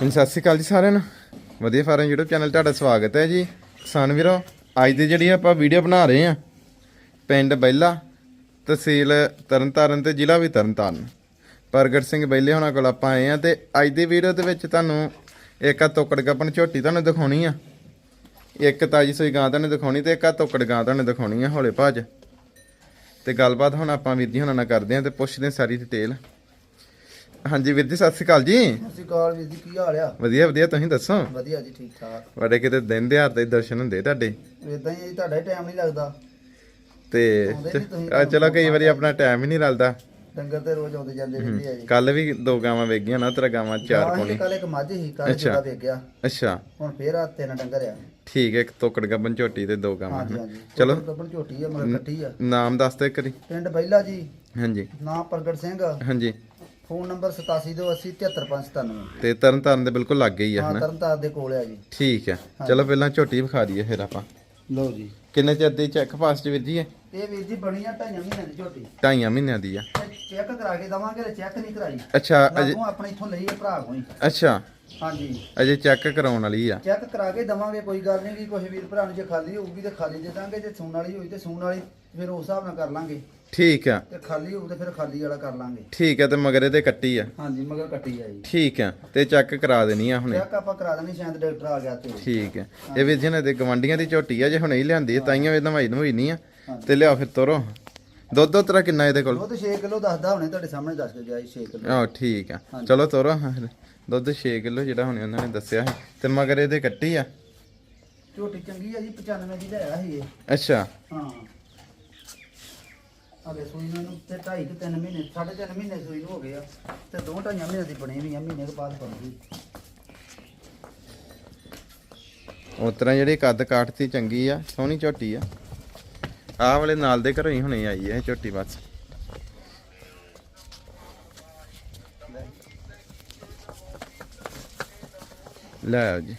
ਹਾਂਜੀ, ਸਤਿ ਸ਼੍ਰੀ ਅਕਾਲ ਜੀ ਸਾਰਿਆਂ ਨੂੰ। ਵਧੀਆ ਫਾਰਮ YouTube ਚੈਨਲ ਤੁਹਾਡਾ ਸਵਾਗਤ ਹੈ ਜੀ। ਕਿਸਾਨ ਵੀਰੋ, ਅੱਜ ਦੀ ਜਿਹੜੀ ਆਪਾਂ ਵੀਡੀਓ ਬਣਾ ਰਹੇ ਆ ਪਿੰਡ ਬੈਲਾ, ਤਹਿਸੀਲ ਤਰਨਤਾਰਨ ਤੇ ਜ਼ਿਲ੍ਹਾ ਵੀ ਤਰਨਤਾਰਨ। ਪ੍ਰਗਟ ਸਿੰਘ ਬੈਲੇ ਹੋਣਾ ਕੋਲ ਆਪਾਂ ਆਏ ਆ ਤੇ ਅੱਜ ਦੀ ਵੀਡੀਓ ਦੇ ਵਿੱਚ ਤੁਹਾਨੂੰ ਇੱਕ ਆ ਤੋਕੜ ਗੱਪਣ ਝੋਟੀ ਤੁਹਾਨੂੰ ਦਿਖਾਉਣੀ ਆ। ਇੱਕ ਤਾਜੀ ਸੋਈ ਗਾਂ ਤੁਹਾਨੂੰ ਦਿਖਾਉਣੀ ਤੇ ਇੱਕ ਆ ਤੋਕੜ ਗਾਂ ਤੁਹਾਨੂੰ ਦਿਖਾਉਣੀ ਆ ਹੌਲੇ ਭਾਜ। ਤੇ ਗੱਲਬਾਤ ਹੁਣ ਆਪਾਂ ਵੀਰ ਜੀ ਹੁਣਾਂ ਨਾਲ ਕਰਦੇ ਆ ਤੇ ਪੁੱਛਦੇ ਆ ਸਾਰੀ ਡਿਟੇਲ ਹਾਂਜੀ ਵੀਰ ਜੀ ਸਤਿ ਸ਼੍ਰੀ ਅਕਾਲ ਜੀ। ਸਤਿ ਸ਼੍ਰੀ ਅਕਾਲ ਵੀਰ ਜੀ ਕੀ ਹਾਲ ਆ? ਵਧੀਆ ਵਧੀਆ ਤੁਸੀਂ ਦੱਸੋ? ਵਧੀਆ ਜੀ ਠੀਕ ਠਾਕ। ਬੜੇ ਕਿਤੇ ਦਿਨ ਦਿਹਾੜ ਦੇ ਦਰਸ਼ਨ ਹੁੰਦੇ ਤੁਹਾਡੇ? ਇਦਾਂ ਹੀ ਤੁਹਾਡਾ ਟਾਈਮ ਨਹੀਂ ਲੱਗਦਾ। ਤੇ ਆ ਚਲੋ ਕਈ ਵਾਰੀ ਆਪਣਾ ਟਾਈਮ ਹੀ ਨਹੀਂ ਰਲਦਾ। ਡੰਗਰ ਤੇ ਰੋਜ਼ ਆਉਂਦੇ ਜਾਂਦੇ ਰਹਿੰਦੇ ਆ ਜੀ। ਕੱਲ ਵੀ ਦੋ ਗਾਵਾਂ ਵੇਗੀਆਂ ਨਾ ਤੇਰਾ ਗਾਵਾਂ ਚਾਰ ਪੌਣੀ। ਕੱਲ ਇੱਕ ਮੱਝ ਸੀ ਕੱਲ। ਜਿਹੜਾ ਵੇਖ ਗਿਆ। ਅੱਛਾ। ਹੁਣ ਫੇਰ ਆ ਤਿੰਨ ਡੰਗਰ ਆ। ਠੀਕ ਹੈ ਇੱਕ ਤੋਕੜ ਗੱਬਨ ਝੋਟੀ ਤੇ ਦੋ ਗਾਵਾਂ ਚਲੋ। ਕੱਪੜ ਝੋਟੀ ਆ ਮਗਰ ਕੱਟੀ ਆ। ਨਾਮ ਦੱਸ ਦੇ ਕਰੀ ਪਿੰਡ ਬੈਲਾ ਜੀ। ਹਾਂਜੀ। ਨਾਮ ਪ੍ਰਗਟ ਸਿੰਘ। ਹਾਂਜੀ। ਫੋਨ ਨੰਬਰ 8728073597 ਤੇ ਤਰਨ ਤਾਰਨ ਦੇ ਬਿਲਕੁਲ ਲੱਗ ਗਈ ਆ ਹਾਂ ਹਨਾ? ਤਰਨਤਾਰ ਦੇ ਕੋਲ ਆ ਜੀ। ਠੀਕ ਹੈ। ਚਲੋ ਪਹਿਲਾਂ ਝੋਟੀ ਵਿਖਾ ਦਈਏ ਫਿਰ ਆਪਾਂ। ਲਓ ਜੀ। ਕਿੰਨੇ ਚਿਰ ਦੀ ਚੈੱਕ ਪਾਸ ਵੀਰ ਜੀ ਹੈ ਇਹ ਵੀਰ ਜੀ ਬਣੀ ਆ ਢਾਈਆਂ ਮਹੀਨਿਆਂ ਦੀ ਝੋਟੀ। ਢਾਈਆਂ ਮਹੀਨਿਆਂ ਦੀ ਆ। ਚੈੱਕ ਕਰਾ ਕੇ ਦਵਾਂਗੇ ਚੈੱਕ ਨਹੀਂ ਕਰਾਈ। ਅੱਛਾ ਅਜੇ ਲਾਗੋਂ ਆਪਣੇ ਇਥੋਂ ਲਈ ਆ ਭਰਾ ਕੋਈ। ਅੱਛਾ। ਹਾਂਜੀ। ਅਜੇ ਚੈੱਕ ਕਰਾਉਣ ਵਾਲੀ ਆ। ਚੈੱਕ ਕਰਾ ਕੇ ਦਵਾਂਗੇ ਕੋਈ ਗੱਲ ਨਹੀਂ ਕਿ ਕੁਝ ਵੀਰ ਭਰਾ ਨੂੰ ਜੇ ਖਾਲੀ ਹੋਊਗੀ ਤੇ ਖਾਲੀ ਦੇ ਦਾਂਗੇ ਜੇ ਸੂਣ ਵਾਲੀ ਹੋਈ ਤੇ ਸੂਣ ਵਾਲੀ ਫਿਰ ਉਸ ਹਿਸਾਬ ਨਾਲ ਕਰ ਲਾਂਗੇ। ਠੀਕ ਆ। ਤੇ ਖਾਲੀ ਹੋਊ ਤੇ ਫਿਰ ਖਾਲੀ ਵਾਲਾ ਕਰ ਲਾਂਗੇ। ਠੀਕ ਹੈ ਤੇ ਮਗਰ ਇਹਦੇ ਕੱਟੀ ਆ। ਹਾਂਜੀ ਮਗਰ ਕੱਟੀ ਆ ਜੀ। ਠੀਕ ਹੈ ਤੇ ਚੈੱਕ ਕਰਾ ਦੇਣੀ ਆ ਹੁਣੇ। ਚੈੱਕ ਆਪਾਂ ਕਰਾ ਦੇਣੀ ਸ਼ਾਇਦ ਡਾਕਟਰ ਆ ਗਿਆ ਤੇ। ਠੀਕ ਹੈ ਇਹ ਵੀ ਜਿਹਨਾਂ ਦੇ ਗਵੰਡੀਆਂ ਦੀ ਝੋਟੀ ਆ ਜੇ ਹੁਣੇ ਹੀ ਲਿਆਂਦੀ ਆ ਤਾਈਆਂ ਵੀ ਨਵਾਈ ਨਵਾਈ ਨਹੀਂ ਆ। ਤੇ ਲਿਆਓ ਫਿਰ ਤੋਰੋ। ਦੁੱਧ ਦੋ ਤਰ੍ਹਾਂ ਕਿੰਨਾ ਇਹਦੇ ਕੋਲ? ਦੁੱਧ 6 ਕਿਲੋ ਦੱਸਦਾ ਹੁਣੇ ਤੁਹਾਡੇ ਸਾਹਮਣੇ ਦੱਸ ਕੇ ਗਿਆ ਜੀ 6 ਕਿਲੋ। ਆਹ ਠੀਕ ਆ। ਚਲੋ ਤੋਰੋ। ਦੁੱਧ 6 ਕਿਲੋ ਜਿਹੜਾ ਹੁਣੇ ਉਹਨਾਂ ਨੇ ਦੱਸਿਆ ਸੀ। ਤੇ ਮਗਰ ਇਹਦੇ ਕੱਟੀ ਆ? ਝੋਟੀ ਚੰਗੀ ਆ ਜੀ 95 ਦੀ ਲਿਆ ਸੀ ਇਹ। ਅੱਛਾ। ਹਾਂ। ਅਗੇ ਸੂਈ ਨੂੰ ਤੇ 2.5 ਤੇ 3 ਮਹੀਨੇ 3.5 ਮਹੀਨੇ ਸੂਈ ਨੂੰ ਹੋ ਗਏ ਆ, ਤੇ ਦੋ ਢਾਈਆਂ ਮਹੀਨੇ ਦੀ ਬਣੀ ਵੀ ਆ, ਮਹੀਨੇ ਦੇ ਬਾਅਦ ਬਣਦੀ ਉਸ ਤਰ੍ਹਾਂ ਜਿਹੜੀ ਕੱਦ ਕਾਟਤੀ ਚੰਗੀ ਆ, ਸੋਹਣੀ ਝੋਟੀ ਆ। ਆਹ ਵਾਲੇ ਨਾਲ ਦੇ ਘਰੋਂ ਹੀ ਹੁਣੇ ਆਈ ਹੈ ਇਹ ਝੋਟੀ ਬਸ। ਲੈ ਜੀ।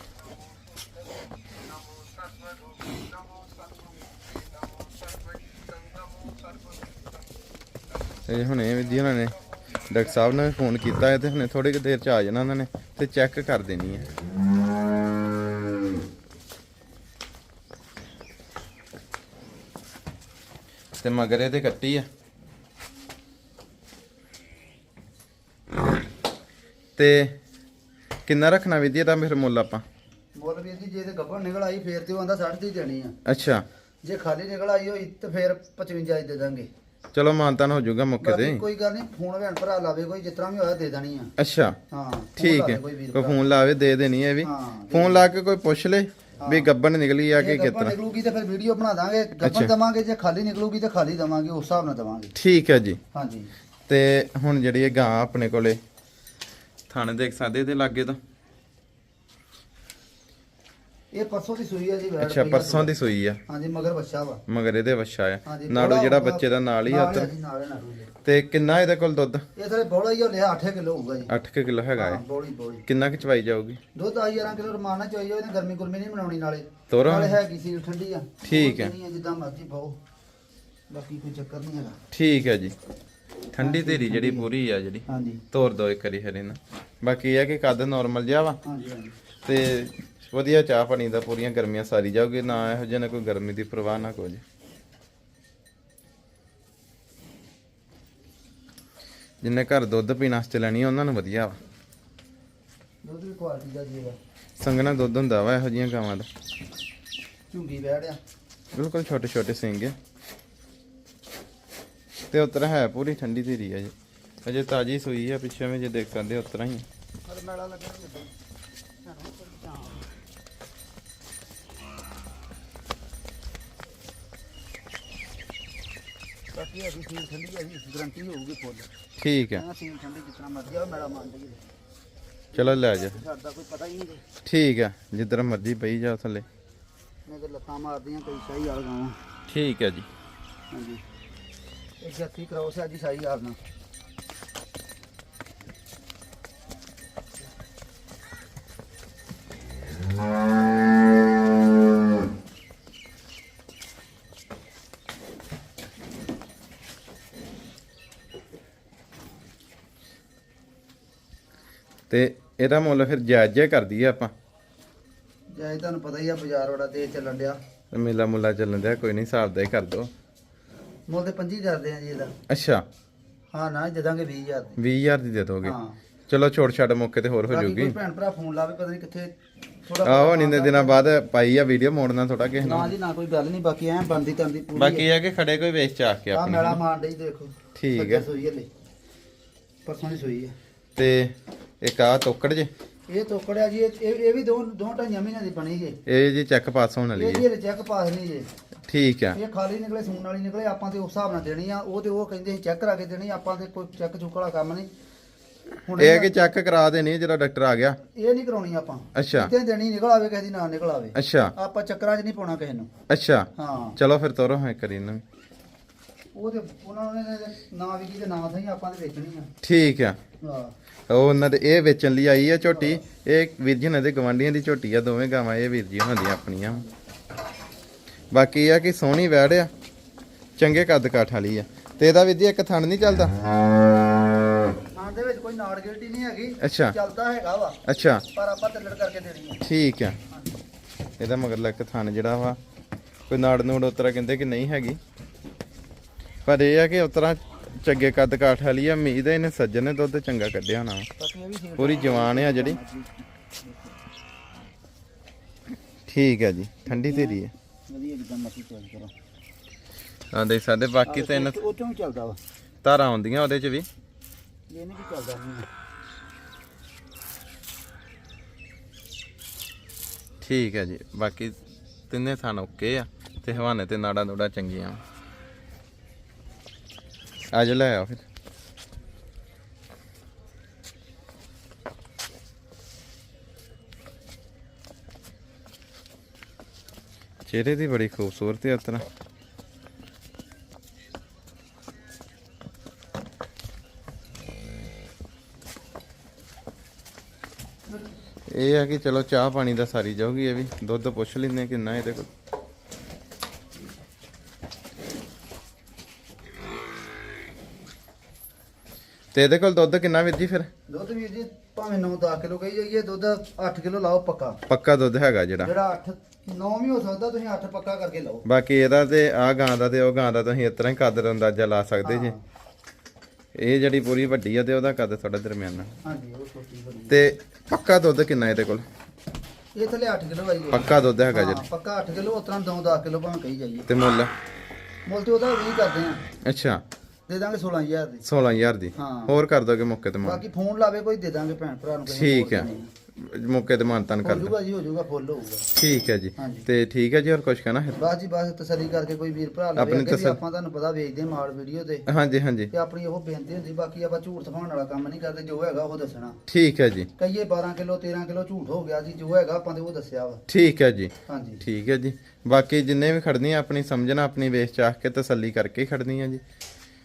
ਇਹ ਹੁਣੇ ਵੀ ਜੀ ਉਹਨਾਂ ਨੇ ਡਾਕਟਰ ਸਾਹਿਬ ਨੇ ਫੋਨ ਕੀਤਾ ਹੈ ਤੇ ਹੁਣੇ ਥੋੜੀ ਕੁ ਦੇਰ ਚ ਆ ਜਾਣਾ ਉਹਨਾਂ ਨੇ ਤੇ ਚੈੱਕ ਕਰ ਦੇਣੀ ਹੈ। ਤੇ ਮਗਰ ਇਹਦੇ ਕੱਟੀ ਆ। ਤੇ ਕਿੰਨਾ ਰੱਖਣਾ ਵਿਧੀ ਦਾ ਫਿਰ ਮੁੱਲ ਆਪਾਂ? ਮੁੱਲ ਵੀਰ ਜੀ ਜੇ ਤੇ ਗੱਭਣ ਨਿਕਲ ਆਈ ਫੇਰ ਤੇ ਉਹ ਆਂਦਾ 60 ਦੀ ਦੇਣੀ ਆ। ਅੱਛਾ। ਜੇ ਖਾਲੀ ਨਿਕਲ ਆਈ ਹੋਈ ਤੇ ਫੇਰ 55 ਦੀ ਦੇ ਦਾਂਗੇ। ਚਲੋ ਮਾਨਤਾਨ ਹੋ ਜਾਊਗਾ ਮੌਕੇ ਤੇ। ਬਾਕੀ ਕੋਈ ਗੱਲ ਨਹੀਂ ਫੋਨ ਭੈਣ ਭਰਾ ਲਾਵੇ ਕੋਈ ਤਰ੍ਹਾਂ ਵੀ ਹੋਇਆ ਦੇ ਦੇਣੀ ਆ। ਅੱਛਾ ਹਾਂ ਠੀਕ ਲਾਵੇ ਹੈ। ਕੋਈ ਵੀਰ ਕੋਈ ਭਰਾ। ਫੋਨ ਲਾਵੇ ਦੇ ਦੇਣੀ ਹੈ ਵੀ। ਹਾਂ ਫੋਨ ਲਾ ਕੇ ਕੋਈ ਪੁੱਛ ਲੇ ਵੀ ਗੱਬਨ ਨਿਕਲੀ ਆ ਜੇ ਕਿ ਕਿਤਨਾ। ਨਿਕਲੂਗੀ ਤੇ ਫਿਰ ਵੀਡੀਓ ਬਣਾ ਦਾਂਗੇ। ਗੱਭਣ ਦਵਾਂਗੇ ਜੇ ਖਾਲੀ ਨਿਕਲੂਗੀ ਤੇ ਖਾਲੀ ਦਵਾਂਗੇ ਉਸ ਹਿਸਾਬ ਨਾਲ ਦਵਾਂਗੇ। ਠੀਕ ਹੈ ਜੀ। ਹਾਂਜੀ। ਤੇ ਹੁਣ ਜਿਹੜੀ ਇਹ ਗਾਂ ਆਪਣੇ ਕੋਲੇ ਥਾਣੇ ਦੇਖ ਸਕਦੇ ਇਹਦੇ ਲਾਗੇ ਤਾਂ। ਇਹ ਪਰਸੋਂ ਦੀ ਸੂਈ ਹੈ ਜੀ ਵੈੜ ਅੱਛਾ ਪਰਸੋਂ ਦੀ ਸੂਈ ਆ। ਹਾਂਜੀ ਮਗਰ ਬੱਚਾ ਵਾ। ਮਗਰ ਇਹਦੇ ਵੱਛਾ ਆ। ਹਾਂਜੀ ਨਾਲੋਂ ਬੋਲਾ ਜਿਹੜਾ ਹੋਊਗਾ, ਬੱਚੇ ਦਾ ਨਾਲ ਹੀ ਨਾਲ ਹੱਥ। ਹੈ ਜੀ, ਨਾਲ ਹੈ, ਨਾਲ ਹੈ। ਤੇ ਕਿੰਨਾ ਇਹਦੇ ਕੋਲ ਦੁੱਧ? ਇਹ ਥਲੇ ਬੋਲਾ ਹੀ ਲਿਆ 8 ਕਿਲੋ ਹੋਊਗਾ ਜੀ। 8 ਕਿਲੋ ਹੈਗਾ ਹਾਂ ਹੈ ਬੋਲੀ ਬੋਲੀ। ਕਿੰਨਾ ਕੁ ਚਵਾਈ ਜਾਊਗੀ? ਦੁੱਧ ਆ 11 ਕਿਲੋ ਰਮਾਨਾ ਚਾਹੀਏ ਇਹਨੇ ਗਰਮੀ ਗੁਰਮੀ ਨਹੀਂ ਬਣਾਉਣੀ ਨਾਲੇ। ਤੋਰੋ। ਨਾਲੇ ਹੈਗੀ ਸੀ ਠੰਡੀ ਆ। ਠੀਕ ਹੈ। ਨਹੀਂ ਹੈ ਜਿੱਦਾਂ ਮਰਜ਼ੀ ਪਾਓ। ਬਾਕੀ ਕੋਈ ਚੱਕਰ ਨਹੀਂ ਹੈਗਾ। ਠੀਕ ਹੈ ਜੀ। ਠੰਡੀ ਧੀਰੀ ਜਿਹੜੀ ਪੂਰੀ ਆ ਜਿਹੜੀ ਹਾਂਜੀ। ਤੋਰ ਦੋ ਇੱਕ ਵਾਰੀ ਹਰੇ ਨਾ ਬਾਕੀ ਇਹ ਆ ਕਿ ਕੱਦ ਨਾਰਮਲ ਜਿਹਾ ਵਾ। ਹਾਂਜੀ ਹਾਂਜੀ। ਤੇ ਵਧੀਆ ਚਾਹ ਪਾਣੀ ਦਾ ਪੂਰੀਆਂ ਗਰਮੀਆਂ ਸਾਰੀ ਜਾਊਗੀ ਨਾ ਇਹੋ ਜਿਹਾ ਨਾ ਕੋਈ ਗਰਮੀ ਦੀ ਪਰਵਾਹ ਨਾ ਕੁਝ। ਜਿੰਨੇ ਘਰ ਦੁੱਧ ਪੀਣ ਵਾਸਤੇ ਲੈਣੀ ਉਹਨਾਂ ਨੂੰ ਵਧੀਆ ਵਾ। ਦੁੱਧ ਵੀ ਕੁਆਲਿਟੀ ਦਾ ਜੀ ਇਹਦਾ ਸੰਘਣਾ ਦੁੱਧ ਹੁੰਦਾ ਵਾ ਇਹੋ ਜਿਹੀਆਂ ਗਾਵਾਂ ਦਾ। ਝੁੰਗੀ ਵੈੜਿਆ ਬਿਲਕੁਲ ਛੋਟੇ ਛੋਟੇ ਸਿੰਘ ਆ। ਤੇ ਉਤਰਾ ਹੈ ਪੂਰੀ ਠੰਡੀ ਧੀਰੀ ਆ ਜੀ। ਅਜੇ ਤਾਜੀ ਸੂਈ ਆ ਪਿੱਛੇ ਵਿੱਚ ਜੇ ਦੇਖ ਸਕਦੇ ਹੋ ਉਤਰਾ ਹੀ। ਪਰ ਮੈਲਾ ਲੱਗਾ ਬਾਕੀ ਅਭੀ ਸੀਲ ਠੰਡੀ ਹੈ ਜੀ ਗਰੰਟੀ ਹੋਊਗੀ ਫੁੱਲ। ਠੀਕ ਹੈ। ਕਹਿੰਦਾ ਸੀਲ ਠੰਡੀ ਜਿਤਨਾ ਮਰਜ਼ੀ ਆ ਮੈਲਾ ਮੰਨ ਲਈਏ। ਚਲੋ ਲੈ ਜਾ। ਸਾਡਾ ਕੋਈ ਪਤਾ ਹੀ ਨਹੀਂ ਠੀਕ ਹੈ ਜਿੱਧਰ ਮਰਜ਼ੀ ਪਈ ਜਾ ਥੱਲੇ। ਮੈਂ ਤਾਂ ਲੱਤਾਂ ਮਾਰਦੀਆਂ ਕਈ ਸਹੀ ਵਾਲ ਗਾਵਾਂ ਠੀਕ ਹੈ ਜੀ। ਹਾਂਜੀ। ਇਹ ਜੱਤੀ ਕਰਾਉ ਸੀ ਅੱਜ ਸਹੀ ਵਾਲ ਤੇ ਇਹਦਾ ਮੁੱਲ ਫਿਰ ਜਾਇਜ਼ ਜਿਹਾ ਕਰ ਦਈਏ ਆਪਾਂ। ਜਾਇ ਤੁਹਾਨੂੰ ਪਤਾ ਹੀ ਆ ਬਾਜ਼ਾਰ ਬੜਾ ਤੇਜ਼ ਚੱਲਣ ਡਿਆ। ਤੇ ਮੇਲਾ ਮੁੱਲਾ ਚੱਲਣ ਦਿਆ ਕੋਈ ਨਹੀਂ ਹਿਸਾਬ ਦਾ ਹੀ ਕਰ ਦੋ ਮੁੱਲ ਤੇ 25 ਕਰਦੇ ਆ ਜੀ ਇਹਦਾ। ਅੱਛਾ। ਹਾਂ ਨਾ ਦੇ ਦਾਂਗੇ 20000 ਦੇ। 20000 ਦੀ ਦੇ ਦੋਗੇ। ਹਾਂ। ਚਲੋ ਛੋਟ ਛੱਡ ਮੌਕੇ ਤੇ ਹੋਰ ਹੋ ਬਾਕੀ ਜਾਊਗੀ ਕੋਈ ਭੈਣ ਭਰਾ ਫੋਨ ਲਾਵੇ ਪਤਾ ਨਹੀਂ ਕਿੱਥੇ ਥੋੜਾ ਆਹੋ ਨਿੰਦੇ ਦਿਨਾਂ ਬਾਅਦ ਪਾਈ ਆ ਵੀਡੀਓ ਮੋੜਨਾ ਥੋੜਾ ਕਿਸੇ ਨਾ ਨੂੰ ਜੀ ਨਾ ਕੋਈ ਗੱਲ ਨਹੀਂ ਬਾਕੀ ਐ ਬੰਦੀ ਤੰਦੀ ਪੂਰੀ ਬਾਕੀ ਇਹ ਆ ਕਿ ਖੜੇ ਕੋਈ ਵੇਚ ਚਾਹ ਕੇ ਆ ਆਪਣੀ ਮੈਲਾ ਮਾਰ ਡਈ ਦੇਖੋ। ਠੀਕ ਸੱਜਾ ਹੈ। ਸੋਈ ਹਲੇ ਪਰਸੋਂ ਦੀ ਸੋਈ ਹੈ ਤੇ ਇੱਕ ਆ ਤੋਕੜ ਜੇ। ਇਹ ਤੋਕੜਿਆ ਜੀ ਇਹ ਇਹ ਵੀ ਦੋ ਦੋ ਢਾਈਆਂ ਮਹੀਨਿਆਂ ਦੀ ਬਣੀ ਜੇ। ਇਹ ਜੀ ਚੈੱਕ ਪਾਸ ਹੋਣ ਵਾਲੀ ਇਹ ਹੈ। ਜੀ ਹਲੇ ਚੈੱਕ ਪਾਸ ਨਹੀਂ ਜੇ। ਠੀਕ ਆ। ਇਹ ਖਾਲੀ ਨਿਕਲੇ ਸੂਣ ਵਾਲੀ ਨਿਕਲੇ ਆਪਾਂ ਤੇ ਉਸ ਹਿਸਾਬ ਨਾਲ ਦੇਣੀ ਆ। ਉਹ ਤੇ ਉਹ ਕਹਿੰਦੇ ਸੀ ਚੈੱਕ ਕਰਾ ਕੇ ਦੇਣੀ ਆਪਾਂ ਤੇ ਕੋਈ ਚੈੱਕ ਚੁੱਕ ਵਾਲਾ ਕੰਮ ਨਹੀਂ। ਹੁਣ ਇਹ ਕਿ ਚੈੱਕ ਕਰਾ ਦੇਣੀ ਜਿਹੜਾ ਡਾਕਟਰ ਆ ਗਿਆ? ਇਹ ਨਹੀਂ ਕਰਾਉਣੀ ਆਪਾਂ। ਅੱਛਾ। ਕਿਤੇ ਦੇਣੀ ਨਿਕਲ ਆਵੇ ਕਿਸੇ ਦੀ ਨਾ ਨਿਕਲ ਆਵੇ ਅੱਛਾ। ਆਪਾਂ ਚੱਕਰਾਂ 'ਚ ਨਹੀਂ ਪਾਉਣਾ ਕਿਸੇ ਨੂੰ। ਅੱਛਾ। ਹਾਂ। ਚਲੋ ਫਿਰ ਤੋਰੋ ਹਾਂ ਕਰੀ ਇਹਨੂੰ ਉਹ ਤੇ ਉਹਨਾਂ ਨੇ ਨਾ ਵੀ ਕੀ ਤੇ ਨਾ ਸਹੀ ਆਪਾਂ ਤੇ ਵੇਚਣੀ ਆ। ਠੀਕ ਆ। ਹਾਂ। ਉਹ ਉਹਨਾਂ ਦੇ ਇਹ ਵੇਚਣ ਲਈ ਆਈ ਹੈ ਝੋਟੀ। ਇਹ ਵੀਰ ਜੀ ਉਹਨਾਂ ਦੇ ਗਵਾਂਢੀਆਂ ਦੀ ਝੋਟੀ ਆ ਦੋਵੇਂ ਗਾਵਾਂ ਇਹ ਵੀਰ ਜੀ ਹੁੰਦੀਆਂ ਆਪਣੀਆਂ। ਬਾਕੀ ਆ ਕਿ ਸੋਹਣੀ ਵੈੜ ਆ ਚੰਗੇ ਕੱਦ ਕਾਠ ਵਾਲੀ ਆ। ਤੇ ਇਹਦਾ ਵੀਰ ਜੀ ਇੱਕ ਥਣ ਨਹੀਂ ਚੱਲਦਾ? ਥਾਂ ਦੇ ਵਿੱਚ ਕੋਈ ਨਾੜ ਗਿਲਟੀ ਨਹੀਂ ਹੈਗੀ ਅੱਛਾ। ਚੱਲਦਾ ਹੈਗਾ ਵਾ। ਅੱਛਾ। ਪਰ ਆਪਾਂ ਤੱਲੜ ਕਰਕੇ ਦੇਣੀ ਆ। ਠੀਕ ਆ। ਇਹਦਾ ਮਗਰਲਾ ਇੱਕ ਥਣ ਜਿਹੜਾ ਵਾ ਕੋਈ ਨਾੜ ਨੂੜ ਉਤਰਾ ਕਹਿੰਦੇ ਕਿ ਨਹੀਂ ਹੈਗੀ। ਪਰ ਇਹ ਆ ਕਿ ਉਤਰਾ ਚੰਗੇ ਕੱਦ ਕਾਠ ਵਾਲੀ ਆ ਉਮੀਦ ਹੈ ਇਹਨੇ ਸੱਜਣ ਨੇ ਦੁੱਧ ਚੰਗਾ ਕੱਢਿਆ ਹੋਣਾ। ਪੂਰੀ ਜਵਾਨ ਆ ਜਿਹੜੀ। ਠੀਕ ਹੈ ਜੀ ਠੰਡੀ ਤੇਰੀ ਹੈ ਵਧੀਆ ਜਿੱਦਾਂ ਮਰਜ਼ੀ ਕਰੋ ਸਕਦੇ ਬਾਕੀ ਤਿੰਨ ਉਹ ਚੋਂ ਵੀ ਚੱਲਦਾ ਵਾ। ਧਾਰਾਂ ਆਉਂਦੀਆਂ ਉਹਦੇ ਚ ਵੀ। ਇਹ ਨਹੀਂ ਕਿ ਚੱਲਦਾ ਨਹੀਂ ਠੀਕ ਹੈ ਜੀ ਬਾਕੀ ਤਿੰਨੇ ਥਾਂ ਓਕੇ ਆ ਤੇ ਹਵਾਨੇ ਤੇ ਨਾੜਾ ਨੂੜਾ ਚੰਗੀਆਂ। ਅੱਜ ਲੈ ਆਓ ਫਿਰ। ਚਿਹਰੇ ਦੀ ਬੜੀ ਖੂਬਸੂਰਤ ਆ ਇਹ ਆ ਕਿ ਚਲੋ ਚਾਹ ਪਾਣੀ ਦਾ ਸਾਰੀ ਜਾਊਗੀ, ਇਹ ਵੀ। ਦੁੱਧ ਪੁੱਛ ਲੈਂਦੇ ਕਿੰਨਾ ਇਹਦੇ ਕੋਲ। ਤੇ ਇਹਦੇ ਕੋਲ ਦੁੱਧ ਕਿੰਨਾ ਵੀਰ ਜੀ ਫਿਰ? ਦੁੱਧ ਵੀਰ ਜੀ ਭਾਵੇਂ 9-10 ਕਿਲੋ ਕਹੀ ਜਾਈਏ ਦੁੱਧ 8 ਕਿਲੋ ਲਾਓ ਪੱਕਾ। ਪੱਕਾ ਦੁੱਧ ਹੈਗਾ ਜਿਹੜਾ। ਜਿਹੜਾ 8 9 ਵੀ ਹੋ ਸਕਦਾ ਤੁਸੀਂ 8 ਪੱਕਾ ਕਰਕੇ ਲਾਓ। ਬਾਕੀ ਇਹਦਾ ਤੇ ਆ ਗਾਂ ਦਾ ਤੇ ਉਹ ਗਾਂ ਦਾ ਤੁਸੀਂ ਇਸ ਤਰ੍ਹਾਂ ਹੀ ਕਦਰ ਅੰਦਾਜ਼ਾ ਲਾ ਸਕਦੇ ਜੀ। ਹਾਂ। ਇਹ ਜਿਹੜੀ ਪੂਰੀ ਵੱਡੀ ਆ ਤੇ ਉਹਦਾ ਕਦ ਥੋੜਾ ਦਰਮਿਆਨਾ ਹਾਂਜੀ ਉਹ ਛੋਟੀ ਬੜੀ ਤੇ ਪੱਕਾ ਦੁੱਧ ਕਿੰਨਾ ਇਹਦੇ ਕੋਲ? ਇਹ ਥੱਲੇ 8 ਕਿਲੋ ਆਈ ਹੈ ਪੱਕਾ ਦੁੱਧ ਹੈਗਾ ਹਾਂ, ਪੱਕਾ 8 ਕਿਲੋ ਉਤਰਾਂ 9-10 ਕਿਲੋ ਭਾਵੇਂ ਕਹੀ ਜਾਈਏ। ਤੇ ਮੁੱਲ? ਮੁੱਲ ਤੇ ਉਹਦਾ 20 ਕਰਦੇ ਆ। ਅੱਛਾ। ਦੇ ਦਾਂਗੇ 16000 ਦੀ। 16000 ਦੀ। ਹਾਂ। ਹੋਰ ਕਰ ਦੋਗੇ ਮੌਕੇ ਤੇ ਮਾਨ? ਬਾਕੀ ਫੋਨ ਲਾਵੇ ਕੋਈ ਦੇ ਦਾਂਗੇ ਭੈਣ ਭਰਾ ਨੂੰ ਕਿਸੇ ਨੂੰ ਠੀਕ ਹੈ ਨਹੀਂ। ਮੌਕੇ ਤੇ ਮਾਨਤਨ ਹੋ ਕਰ ਜਾਊਗਾ ਜੀ ਹੋ ਜਾਊਗਾ ਫੁੱਲ ਹੋਊਗਾ। ਠੀਕ ਹੈ ਜੀ। ਹਾਂਜੀ। ਤੇ ਠੀਕ ਹੈ ਜੀ ਹੋਰ ਕੁਝ ਕਹਿਣਾ ਹੈ? ਬਸ ਜੀ ਬਸ ਤਸੱਲੀ ਕਰਕੇ ਕੋਈ ਵੀਰ ਭਰਾ ਲਵੇ ਆਪਣੀ ਅੱਗੇ ਵੀ ਤਸੱਲ- ਆਪਾਂ ਤੁਹਾਨੂੰ ਪਤਾ ਵੇਚਦੇ ਹਾਂ ਮਾਲ ਵੀਡੀਓ ਤੇ। ਹਾਂਜੀ ਹਾਂਜੀ। ਤੇ ਆਪਣੀ ਉਹ ਬੇਨਤੀ ਹੁੰਦੀ ਬਾਕੀ ਆਪਾਂ ਝੂਠ ਦਿਖਾਉਣ ਵਾਲਾ ਕੰਮ ਨਹੀਂ ਕਰਦੇ ਜੋ ਹੈਗਾ ਉਹ ਦੱਸਣਾ। ਠੀਕ ਹੈ ਜੀ। ਕਈਏ 12 ਕਿਲੋ 13 ਕਿਲੋ ਝੂਠ ਹੋ ਗਿਆ ਜੀ ਜੋ ਹੈਗਾ ਆਪਾਂ ਤੇ ਉਹ ਦੱਸਿਆ ਵਾ। ਠੀਕ ਹੈ ਜੀ। ਹਾਂਜੀ। ਠੀਕ ਹੈ ਜੀ। ਬਾਕੀ ਜਿੰਨੇ ਵੀ ਖੜਨੀ ਆ ਆਪਣੀ ਸਮਝਣਾ ਆਪਣੀ ਵੇਚ ਚਾਹ ਕੇ ਤਸੱਲੀ ਕਰਕੇ ਹੀ ਖੜਨੀ ਆ ਜੀ।